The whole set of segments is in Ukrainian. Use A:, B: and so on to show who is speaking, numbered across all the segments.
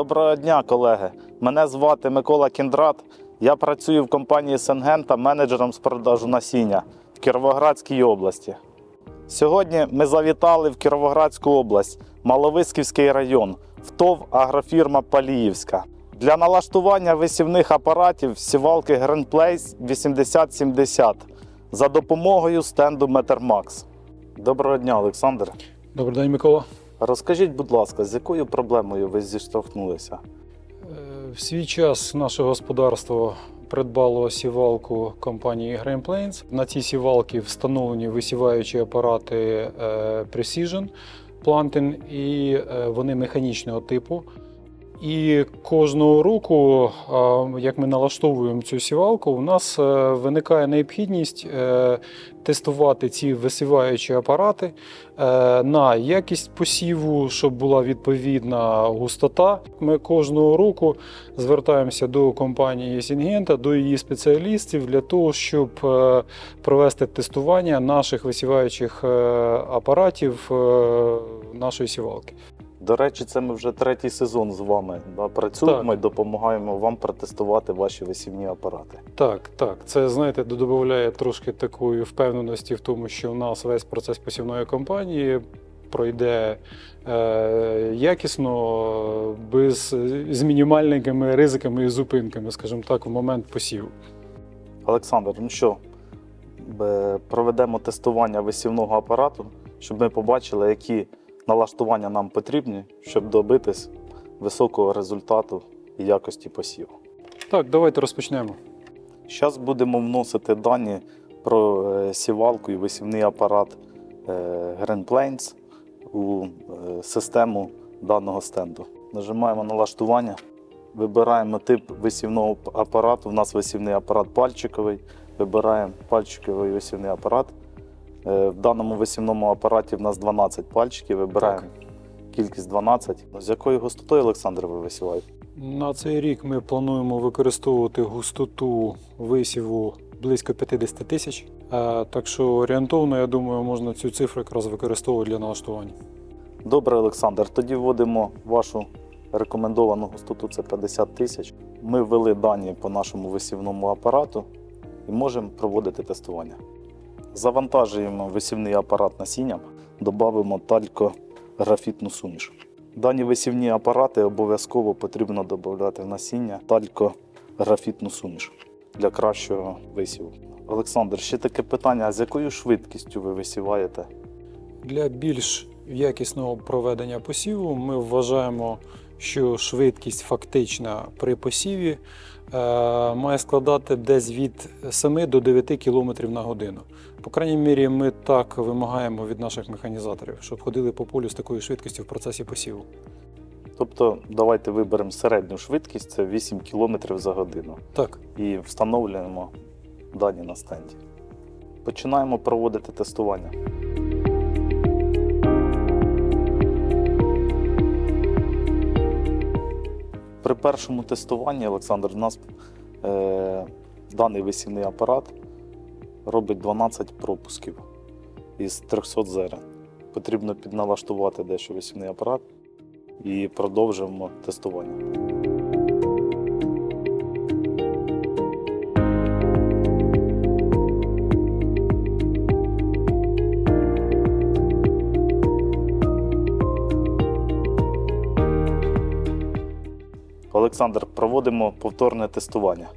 A: Доброго дня, колеги. Мене звати Микола Кіндрат. Я працюю в компанії Сенгента менеджером з продажу насіння в Кіровоградській області. Сьогодні ми завітали в Кіровоградську область, Маловисківський район, в ТОВ агрофірма Паліївська. Для налаштування висівних апаратів сівалки Grand Place 8070 за допомогою стенду Метермакс. Доброго дня, Олександр.
B: Добрий день, Микола.
A: Розкажіть, будь ласка, з якою проблемою ви зіштовхнулися?
B: Е, В свій час наше господарство придбало сівалку компанії Grain Plains. На цій сівалці встановлені висіваючі апарати е, Precision Planting, і е, вони механічного типу. І кожного року, як ми налаштовуємо цю сівалку, у нас е, виникає необхідність е, тестувати ці висіваючі апарати е, на якість посіву, щоб була відповідна густота. Ми кожного року звертаємося до компанії Сінгента, до її спеціалістів для того, щоб провести тестування наших висіваючих апаратів нашої сівалки.
A: До речі, це ми вже третій сезон з вами да, працюємо і допомагаємо вам протестувати ваші висівні апарати.
B: Так, так, це знаєте, додає трошки такої впевненості в тому, що у нас весь процес посівної кампанії пройде е, якісно, без з мінімальними ризиками і зупинками, скажімо так, в момент посіву.
A: Олександр, ну що, проведемо тестування висівного апарату, щоб ми побачили, які налаштування нам потрібні, щоб добитись високого результату і якості посіву.
B: Так, давайте розпочнемо.
A: Зараз будемо вносити дані про е, сівалку і висівний апарат е, Grand Plains у е, систему даного стенду. Нажимаємо налаштування, вибираємо тип висівного апарату. У нас висівний апарат пальчиковий. Вибираємо пальчиковий висівний апарат. Е, В даному висівному апараті в нас 12 пальчиків. Вибираємо кількість 12. З якою густотою, Олександр, ви висіваєте?
B: На цей рік ми плануємо використовувати густоту висіву близько 50 тисяч. Е, Так що орієнтовно, я думаю, можна цю цифру якраз використовувати для налаштування.
A: Добре, Олександр. Тоді вводимо вашу рекомендовану густоту це 50 тисяч. Ми ввели дані по нашому висівному апарату і можемо проводити тестування. Завантажуємо висівний апарат насінням, додамо талько графітну суміш. Дані висівні апарати обов'язково потрібно додати в насіння талько графітну суміш для кращого висіву. Олександр, ще таке питання: з якою швидкістю ви висіваєте?
B: Для більш якісного проведення посіву ми вважаємо, що швидкість фактична при посіві е, має складати десь від 7 до 9 км на годину. По крайній мірі, ми так вимагаємо від наших механізаторів, щоб ходили по полю з такою швидкістю в процесі посіву.
A: Тобто давайте виберемо середню швидкість, це 8 км за годину.
B: Так,
A: І встановлюємо дані на стенді. Починаємо проводити тестування. При першому тестуванні, Олександр, у нас е, даний висівний апарат робить 12 пропусків із 300 зерен. Потрібно підналаштувати дещо висівний апарат і продовжуємо тестування. Олександр, проводимо повторне тестування.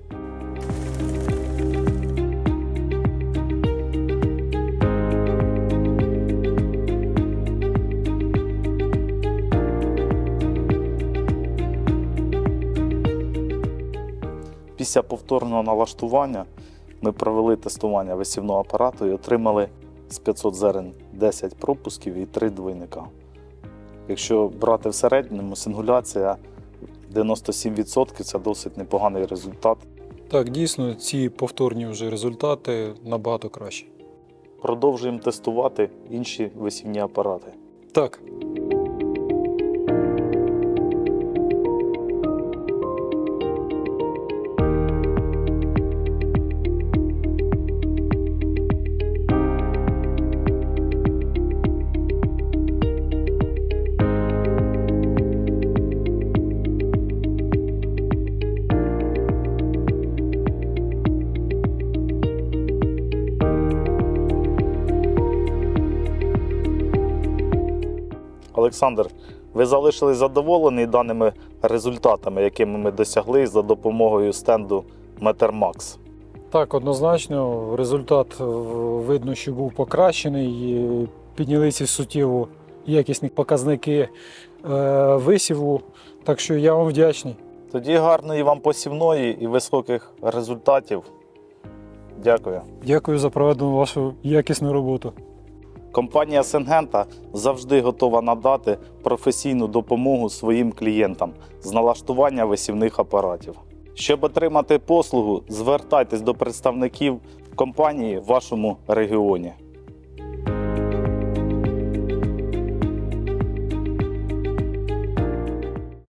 A: Після повторного налаштування ми провели тестування висівного апарату і отримали з 500 зерен 10 пропусків і 3 двойника. Якщо брати в середньому, сингуляція 97% це досить непоганий результат.
B: так, дійсно, ці повторні вже результати набагато кращі.
A: Продовжуємо тестувати інші висівні апарати.
B: Так,
A: Олександр, ви залишились задоволені даними результатами, якими ми досягли за допомогою стенду Метермакс?
B: Так, однозначно, результат е, видно, що був покращений. Піднялися суттєво якісні показники е, висіву. Так що я вам вдячний.
A: Тоді гарної вам посівної і високих результатів. Дякую.
B: Дякую за проведену вашу якісну роботу.
A: Компанія Сенгента завжди готова надати професійну допомогу своїм клієнтам з налаштування висівних апаратів. Щоб отримати послугу, звертайтесь до представників компанії в вашому регіоні.